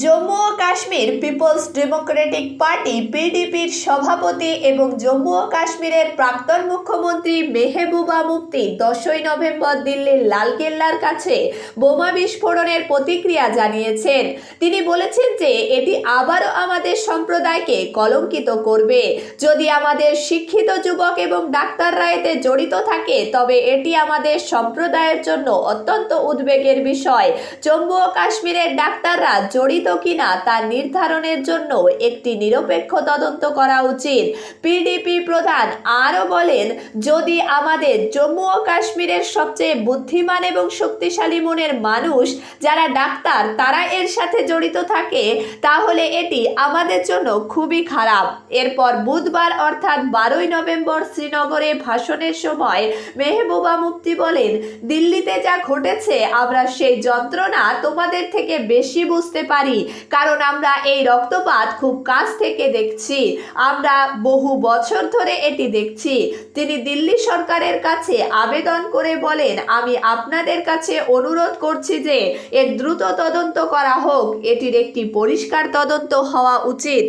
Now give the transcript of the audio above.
জম্মু ও Kashmir peoples democratic party, পিডিপির সভাপতি এবং জম্মু ও কাশ্মীরের প্রাক্তন মুখ্যমন্ত্রী মেহবুবা মুফতি দশই নভেম্বর দিল্লির লালকেল্লার কাছে বোমা বিস্ফোরণের প্রতিক্রিয়া জানিয়েছেন। তিনি বলেছেন যে এটি আবারও আমাদের সম্প্রদায়কে কলঙ্কিত করবে। যদি আমাদের শিক্ষিত যুবক এবং ডাক্তাররা এতে জড়িত থাকে, তবে এটি আমাদের সম্প্রদায়ের জন্য অত্যন্ত উদ্বেগের বিষয়। জম্মু ও কাশ্মীরের ডাক্তাররা জড়িত কিনা তা নির্ধারণের জন্য একটি নিরপেক্ষ তদন্ত করা উচিত। পিডিপি প্রধান আরও বলেন, যদি আমাদের জম্মু ও কাশ্মীরের সবচেয়ে বুদ্ধিমান এবং শক্তিশালী মনের মানুষ যারা ডাক্তার, তারা এর সাথে জড়িত থাকে, তাহলে এটি আমাদের জন্য খুবই খারাপ। এরপর বুধবার অর্থাৎ বারোই নভেম্বর শ্রীনগরে ভাষণের সময় মেহবুবা মুফতি বলেন, দিল্লিতে যা ঘটেছে, আমরা সেই যন্ত্রণা তোমাদের থেকে বেশি বুঝতে পারি। কারণ আমরা এই রক্তপাত খুব কাছ থেকে দেখছি। আমরা বহু বছর ধরে এটি দেখছি। তিনি দিল্লি সরকারের কাছে আবেদন করে বলেন, আমি আপনাদের কাছে অনুরোধ করছি যে এর দ্রুত তদন্ত করা হোক। এটির একটি পরিষ্কার তদন্ত হওয়া উচিত।